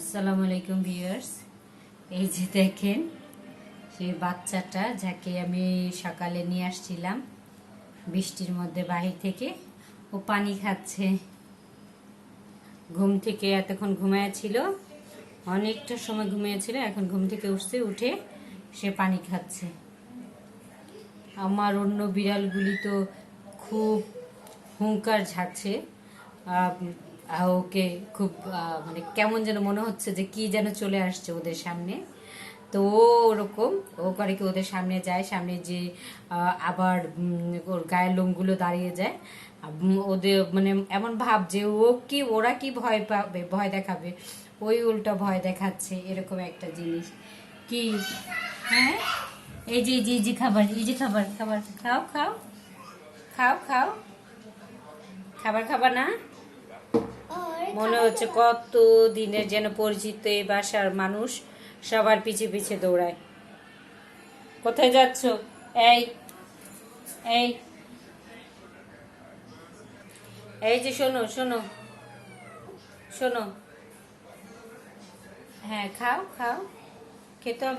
আসসালামু আলাইকুম ভিউয়ার্স। এই যে দেখেন, সেই বাচ্চাটা যাকে আমি সকালে নিয়ে আসছিলাম, বৃষ্টির মধ্যে বাহির থেকে, ও পানি খাচ্ছে। ঘুম থেকে এতক্ষণ ঘুমিয়েছিল অনেকটা সময় ঘুমিয়েছিল, এখন ঘুম থেকে উঠছে, উঠে সে পানি খাচ্ছে। আমার অন্য বিড়ালগুলি তো খুব হুঙ্কার ঝাড়ছে ওকে খুব মানে কেমন যেন মনে হচ্ছে যে কি যেন চলে আসছে ওদের সামনে। তো ও ওরকম, ও করে কি ওদের সামনে যায়, সামনে যে আবার ওর গায়ের লোমগুলো দাঁড়িয়ে যায়। ওদের মানে এমন ভাব যে ও কি, ওরা কি ভয় পাবে, ভয় দেখাবে? ওই উল্টা ভয় দেখাচ্ছে, এরকম একটা জিনিস। কি? হ্যাঁ? এই যে এই যে খাবার, এই যে খাবার খাবার, খাও খাও। খাও খাও। খাবার খাবার না? মনে হচ্ছে কত দিনের যেন পরিচিত এই বাসার মানুষ সবার পিছে পিছে দৌড়ায়। কোথায় যাচ্ছ? এই এই। এই যে শোনো শোনো শোনো। হ্যাঁ খাও খাও। খেতে হবে।